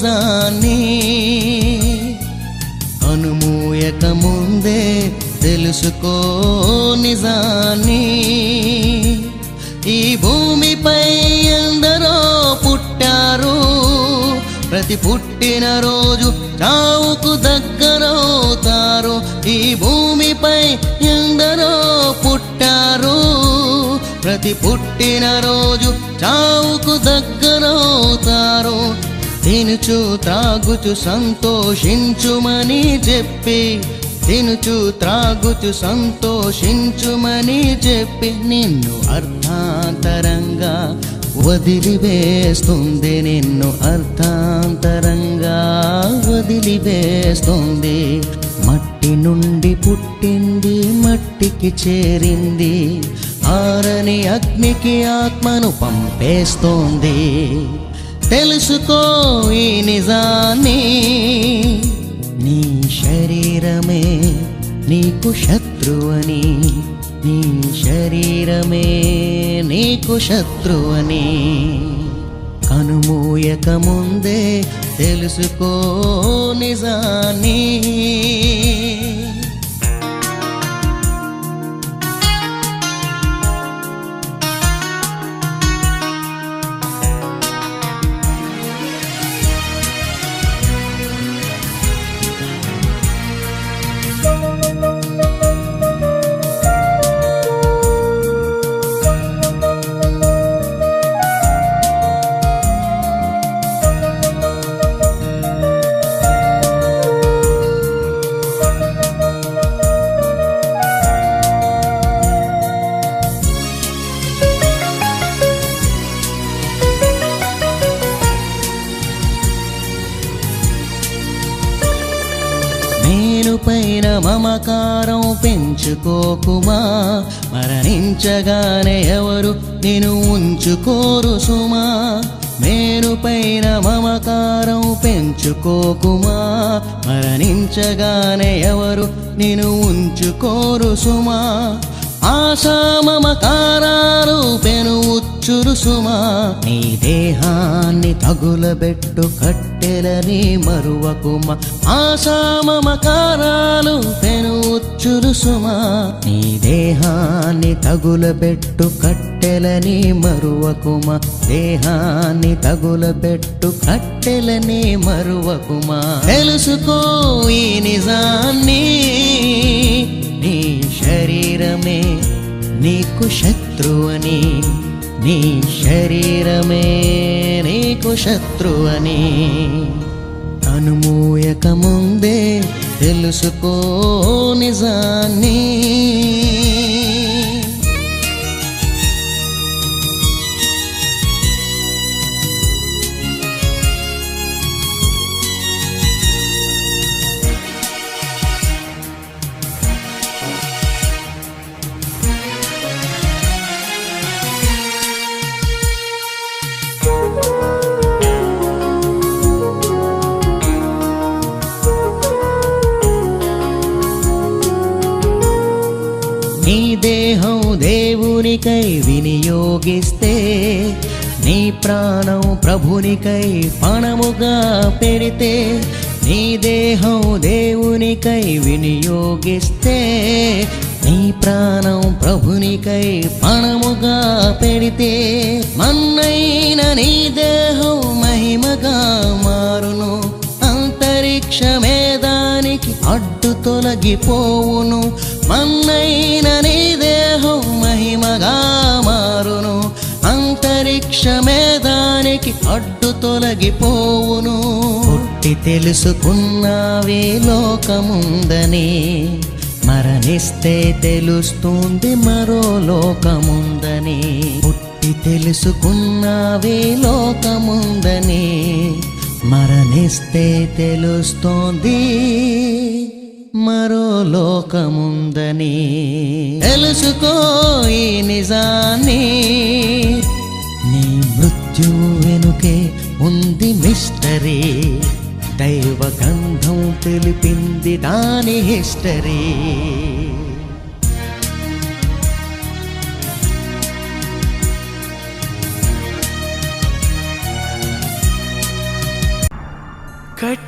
నిజాన్ని అనుమూయక ముందే తెలుసుకో నిజాన్ని. ఈ భూమిపై ఎందరో పుట్టారు ప్రతి పుట్టిన రోజు చావుకు దగ్గరవుతారు. ఈ భూమిపై ఎందరో పుట్టారు ప్రతి పుట్టిన రోజు చావుకు దగ్గరవుతారు. తినుచు త్రాగుచు సంతోషించుమని చెప్పి. తినుచు త్రాగుచు సంతోషించుమని చెప్పి. నిన్ను అర్థాంతరంగా వదిలివేస్తుంది నిన్ను అర్థాంతరంగా వదిలివేస్తుంది. మట్టి నుండి పుట్టింది మట్టికి చేరింది. ఆరని అగ్నికి ఆత్మను పంపేస్తోంది. తెలుసుకో ఈ నిజాన్ని. నీ శరీరమే నీకు శత్రువని. నీ శరీరమే నీకు శత్రువని. కనుమూయక ముందే తెలుసుకో నిజాన్ని. ఉంచగానే ఎవరు నేను ఉంచుకోరు సుమా. నేను పైన మమకారం పెంచుకోకుమా మరణించగానే ఎవరు నేను ఉంచుకోరు సుమా. ఆశా మమకారాలు పెను ఉచ్చురు సుమా. నీ దేహాన్ని తగులబెట్టు కట్టెలని మరువకుమా ఆశా మమకారాలు పెను ఉచ్చురు సుమా నీ దేహాన్ని తగులబెట్టు కట్టెలని మరువకుమా? దేహాన్ని తగులబెట్టు కట్టెలని మరువకుమా? తెలుసుకో ఈ నిజాన్ని. నీ శరీరమే నీకు శత్రువని. నీ శరీరమే నీకు శత్రువని. అనుమూయక ముందే తెలుసుకో నిజాన్ని. దేహం దేవునికై వినియోగిస్తే నీ ప్రాణం ప్రభునికై పణముగా పెడితే నీ దేహం దేవునికై వినియోగిస్తే నీ ప్రాణం ప్రభునికై పణముగా పెడితే మన్నైన నీ దేహం మహిమగా మారును. అంతరిక్షమే దానికి అడ్డు తొలగిపోవును. మన్నైన నీ దేహం మహిమగా మారును. అంతరిక్షమే దానికి అడ్డు తొలగిపోవును. పుట్టి తెలుసుకున్నావే లోకముందని. మరణిస్తే తెలుస్తుంది మరో లోకముందని. పుట్టి తెలుసుకున్నావే లోకముందని. మరణిస్తే తెలుస్తోంది మరో లోకముందని తెలుసుకో ఈ నిజాన్ని. నీ మృత్యువు వెనుకే ఉంది మిస్టరీ. దైవ గంధం తెలిపింది దాని హిస్టరీ.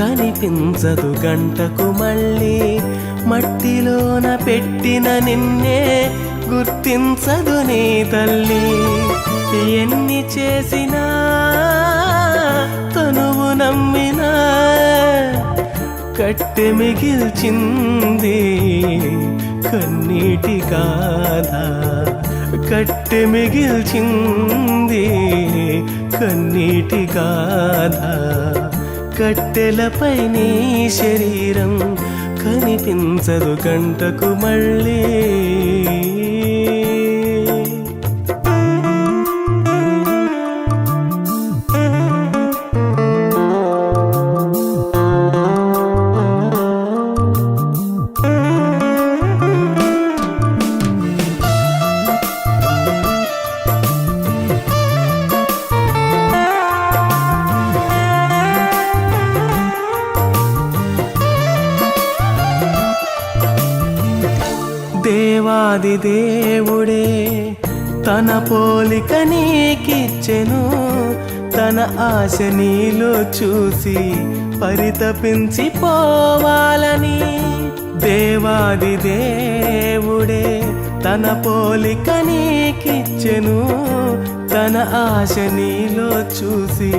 కనిపించదు గంటకు మళ్ళీ. మట్టిలోన పెట్టిన నిన్నే గుర్తించదు నీ తల్లి. ఎన్ని చేసినా తనువు నమ్మినా కట్టె మిగిల్చింది కన్నీటి గాథ కట్టె మిగిల్చింది కన్నీటి కాదా. కట్టెలపై నీ శరీరం కనిపించదు గంటకు మళ్ళీ. ఆది దేవుడే. తన పోలిక నీకిచ్చెను. తన ఆశ నీలో చూసి పరితపించి పోవాలని. దేవాది దేవుడే తన పోలిక నీకిచ్చెను. తన ఆశ నీలో చూసి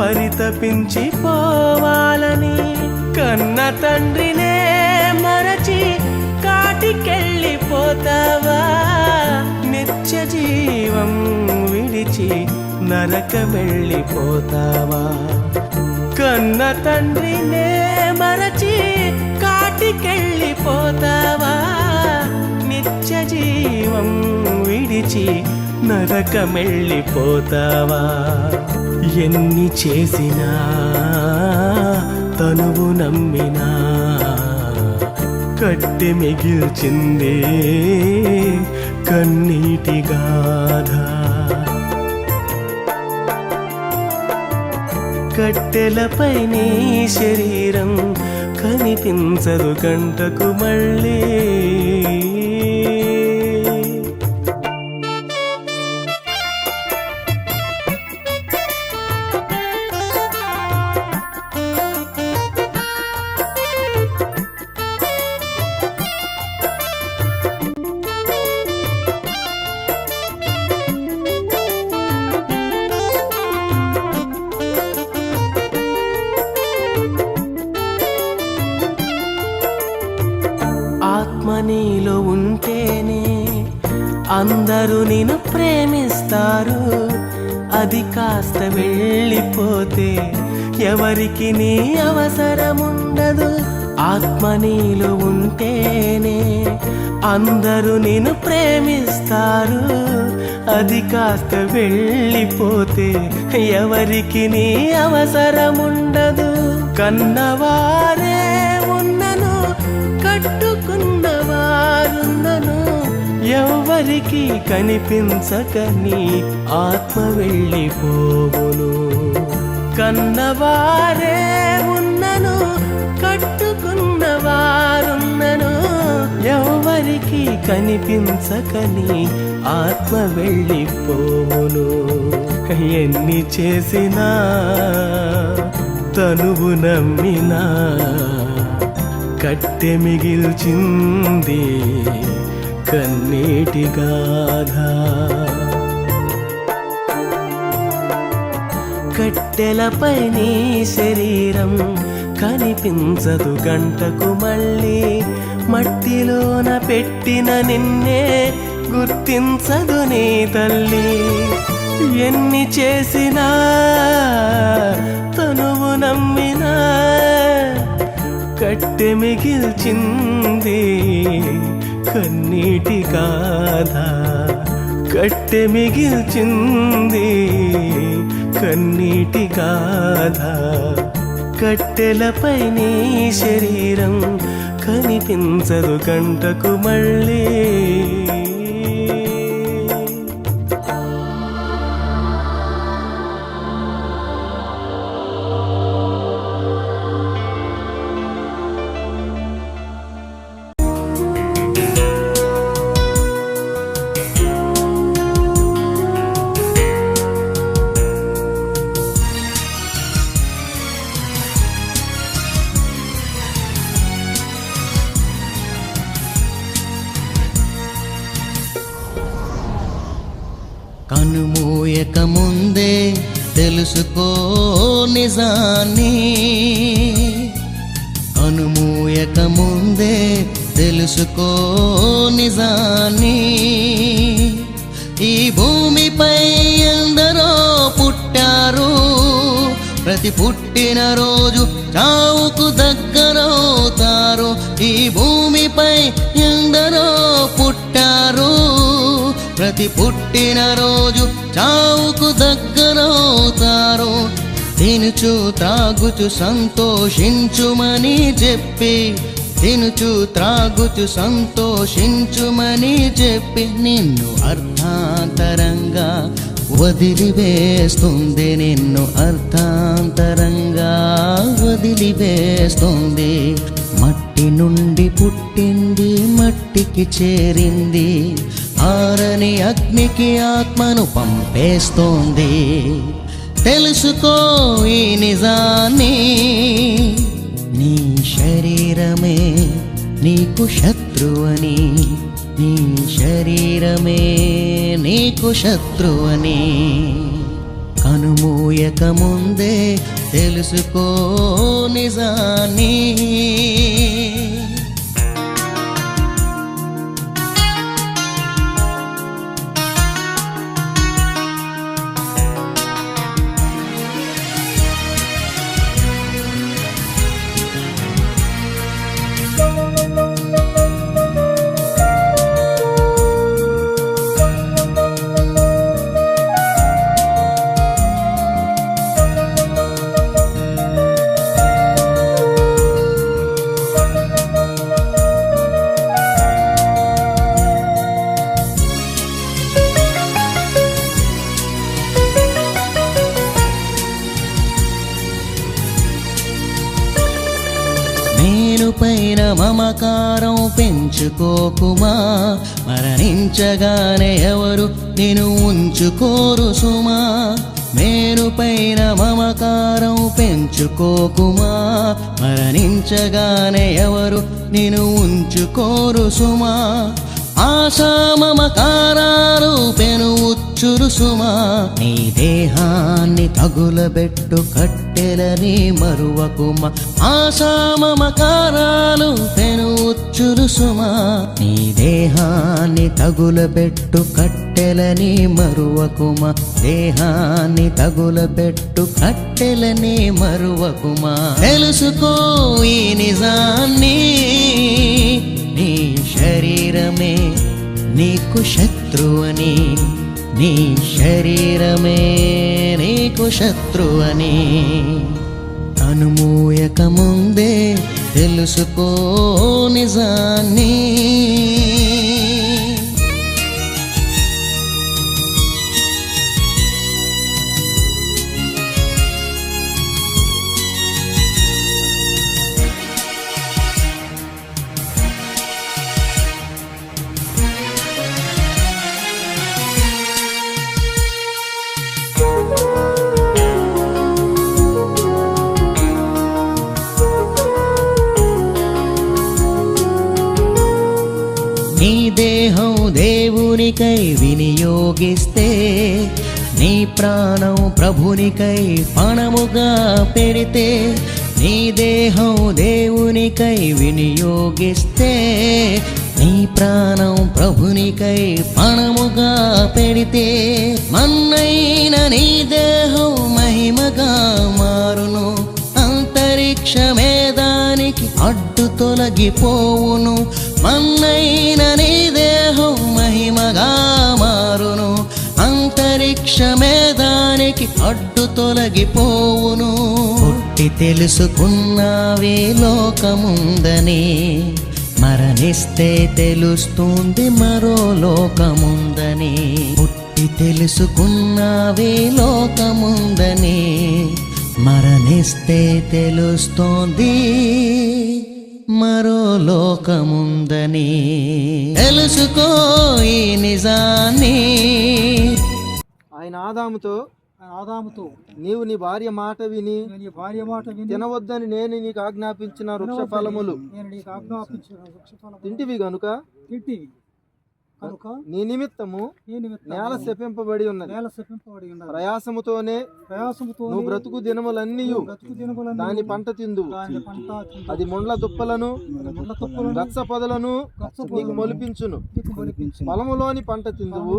పరితపించి పోవాలని. కన్న తండ్రినే విడిచి నరక కన్న తండ్రినే మరచి కాటికెళ్ళిపోతావా? నిత్య జీవం విడిచి నరకమెళ్ళిపోతావా? ఎన్ని చేసినా తనువు నమ్మినా కట్టె మిగిల్చిందే కన్నీటి గాథ. కట్టెలపై నీ శరీరం కనిపించదు గంటకు మళ్ళీ. అది కాస్త వెళ్ళిపోతే ఎవరికి నీ అవసరముండదు. ఆత్మ నీలో ఉంటేనే అందరూ నేను ప్రేమిస్తారు. అది కాస్త వెళ్ళిపోతే ఎవరికి నీ అవసరముండదు. కన్నవారే ఉన్నను కట్టుకున్నవారున్నను. ఎవరికి కనిపించక నీ ఆత్మ వెళ్ళిపోవును కన్నవారే ఉన్నను కట్టుకున్నవారున్నను ఎవరికి కనిపించకని ఆత్మ వెళ్ళిపోవును ఎన్ని చేసినా తనువు నమ్మినా కట్టె మిగిల్చింది కన్నీటి గాథ. కట్టెలపై నీ శరీరం కనిపించదు గంటకు మళ్ళీ. మట్టిలోన పెట్టిన నిన్నే గుర్తించదు నీ తల్లి. ఎన్ని చేసినా తనువు నమ్మినా కట్టె మిగిల్చింది కన్నీటి కాదా కట్టె మిగిల్చింది కన్నీటి గాథ కట్టెలపై నీ శరీరం కనిపించదు గంటకు మళ్ళీ నిజాన్ని అనుమూయక ముందే తెలుసుకో నిజాన్ని. ఈ భూమిపై ఎందరో పుట్టారు ప్రతి పుట్టిన రోజు చావుకు దగ్గరవుతారు. ఈ భూమిపై ఎందరో పుట్టారు ప్రతి పుట్టిన రోజు చావుకు దగ్గరవుతారు. తినుచు త్రాగుచు సంతోషించుమని చెప్పి. తినుచు త్రాగుచు సంతోషించుమని చెప్పి. నిన్ను అర్థాంతరంగా వదిలివేస్తుంది నిన్ను అర్థాంతరంగా వదిలివేస్తుంది. మట్టి నుండి పుట్టింది మట్టికి చేరింది. ఆరని అగ్నికి ఆత్మను పంపేస్తోంది. తెలుసుకో ఈ నిజాన్ని. నీ శరీరమే నీకు శత్రువని. నీ శరీరమే నీకు శత్రువని. కనుమూయక ముందే తెలుసుకో నిజాన్ని. అహంకారం పెంచుకోకుమా మరణించగానే ఎవరు నేను ఉంచుకోరు సుమా. నేను పైన మమకారం పెంచుకోకుమా మరణించగానే ఎవరు నేను ఉంచుకోరు సుమా. ఆశా మమకారాలు పెను చురుసుమా నీ దేహాన్ని తగులబెట్టు కట్టెలని మరువకుమ? ఆశామకారాలు పెను ఉచ్చురు నీ దేహాన్ని తగులబెట్టు కట్టెలని మరువకుమ? దేహాన్ని తగులబెట్టు కట్టెలని మరువకుమ? తెలుసుకో ఈ నిజాన్ని నీ శరీరమే నీకు శత్రువని. నీ శరీరమే నీకు శత్రువని అనుమూయక ముందే తెలుసుకో నిజాన్ని. దేవునికై పణముగా పెడితే నీ దేహం దేవునికై వినియోగిస్తే నీ ప్రాణం ప్రభునికై పణముగా పెడితే మన్నైన నీ దేహం మహిమగా మారును. అంతరిక్షమే దానికి అడ్డు తొలగిపోవును. మన్నైన నీ దేహం మహిమగా అంతరిక్షమే దానికి అడ్డు తొలగిపోవును. పుట్టి తెలుసుకున్నావే లోకముందని మరణిస్తే తెలుస్తుంది మరో లోకముందని. పుట్టి తెలుసుకున్నావే లోకముందని మరణిస్తే తెలుస్తోంది మరో లోకముందని. తెలుసుకో ఈ నిజాన్ని ఆయన ఆదాముతో ఆదాముతో నీవు నీ భార్య మాట విని నీ భార్య మాట విని తినవద్దని నేను నీకు ఆజ్ఞాపించిన వృక్ష ఫలములు నేను నీకు ఆజ్ఞాపించిన వృక్షఫలం తింటివి గనుక? తింటివి. కనుక నీ నిమిత్తము నిమిత్తం నేల శపింపబడి ఉన్నది. నేల శపింపబడి ఉన్నది. ప్రయాసముతోనే ప్రయాసముతో నువ్వు బ్రతుకు దినములన్నీ బ్రతుకు దినములను దాని పంట తిందు దాని పంట తింటూ అది ముండ్ల దుప్పలను గచ్చ పొదలను నీకు మొలిపించును. పొలములోని పంట తిందువు.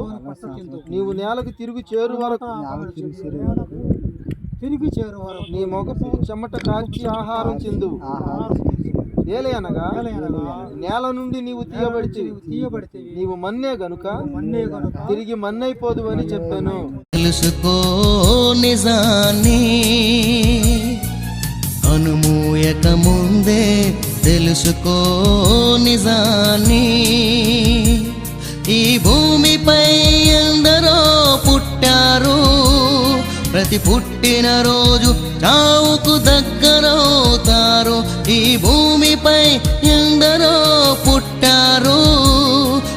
నీవు నేలకు తిరిగి చేరు వరకు తిరిగి చేరు వరకు నీ మొగపు చెమట కార్చి ఆహారం తిందువు. ఏలయనగా నేల నుండి నీవు తీయబడితివి. నీవు తీయబడితే నీవు మన్నే గనుక మన్నే గనుక తిరిగి మన్నైపోదు అని చెప్పాను. తెలుసుకో నిజాన్ని అనుమూయక ముందే తెలుసుకో నిజాన్ని. ఈ భూమిపై ఎందరో పుట్టారు ప్రతి పుట్టిన రోజు చావుకు దగ్గరవుతారు. ఈ భూమిపై ఎందరో పుట్టారు.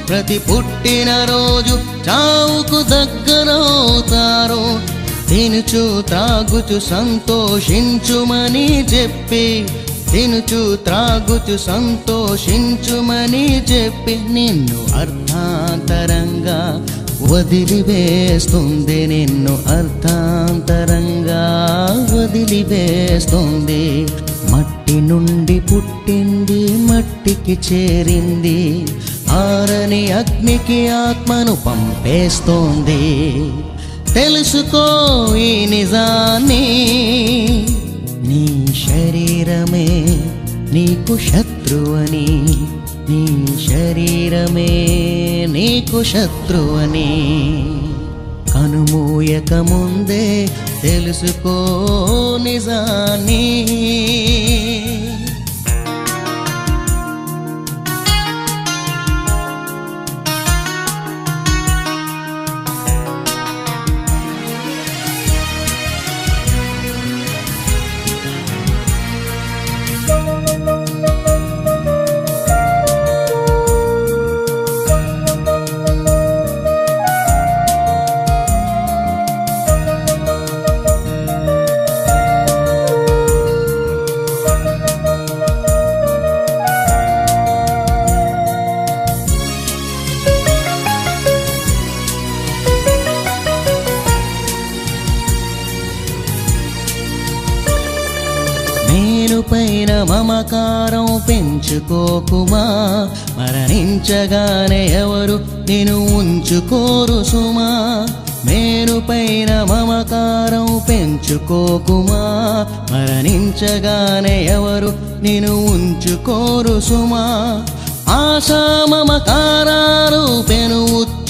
ప్రతి పుట్టిన రోజు చావుకు దగ్గరవుతారు. తినుచు త్రాగుచు సంతోషించుమని చెప్పి తినుచు త్రాగుచు సంతోషించుమని చెప్పి నిన్ను అర్థాంతరంగా వదిలివేస్తుంది నిన్ను అర్థాంతరంగా వదిలివేస్తుంది. మట్టి నుండి పుట్టింది మట్టికి చేరింది. ఆరని అగ్నికి ఆత్మను పంపేస్తోంది. తెలుసుకో ఈ నిజాన్ని. నీ శరీరమే నీకు శత్రువని. నీ శరీరమే నీకు శత్రువని కనుమూయక ముందే తెలుసుకో నిజాన్ని. పోకుమా? మరణించగానే ఎవరు నేను ఉంచుకోరు సుమా? మేరు పైన మమకారం పెంచుకోకుమా? మరణించగానే ఎవరు నేను ఉంచుకోరు సుమా? ఆశా మమకారం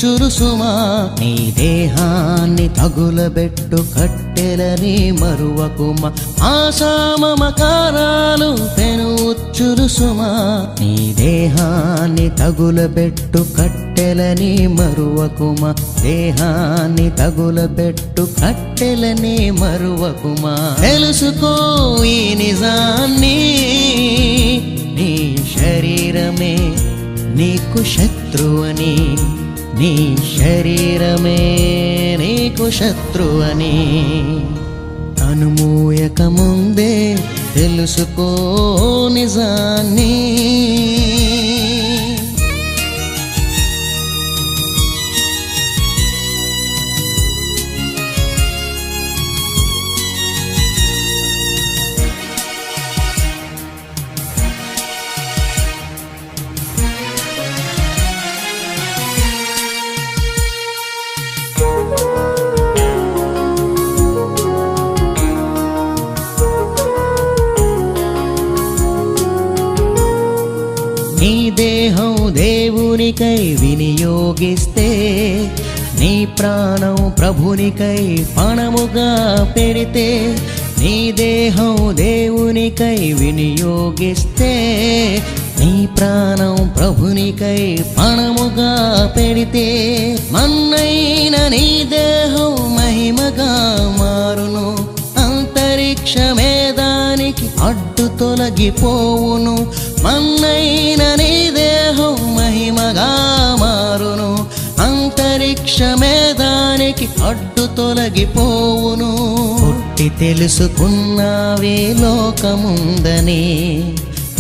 ఉచ్చురు సుమా నీ దేహాన్ని తగులబెట్టు కట్టెలని మరువకుమా? ఆశా మమకారాలు పెను ఉచ్చురు సుమా నీ దేహాన్ని తగులబెట్టు కట్టెలని మరువకుమా? దేహాన్ని తగులబెట్టు కట్టెలని మరువకుమా? తెలుసుకో ఈ నిజాన్ని. నీ శరీరమే నీకు శత్రువని. నీ శరీరమే నీకు శత్రువని అనుమూయక ముందే తెలుసుకో నిజాన్ని. దేవునికై వినియోగిస్తే నీ ప్రాణం ప్రభునికై పణముగా పెడితే నీ దేహం దేవునికై వినియోగిస్తే నీ ప్రాణం ప్రభునికై పణముగా పెడితే మన్నైన నీ దేహం మహిమగా మారును. అంతరిక్షమే తొలగిపోవును. మన్నైన నీ దేహం మహిమగా మారును. అంతరిక్షమే దానికి అడ్డు తొలగిపోవును. పుట్టి తెలుసుకున్నావే లోకముందని.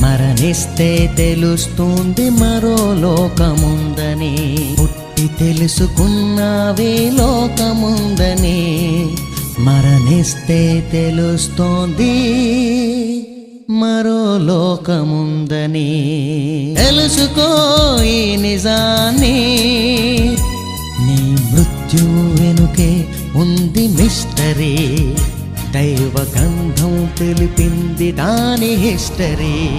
మరణిస్తే తెలుస్తుంది మరో లోకముందని. పుట్టి తెలుసుకున్నావే లోకముందని. మరణిస్తే తెలుస్తోంది. మరో లోకముందని తెలుసుకో ఈ నిజాన్ని. నీ మృత్యు వెనుకే ఉంది మిస్టరీ. దైవ గంధం తెలిపింది దాని హిస్టరీ.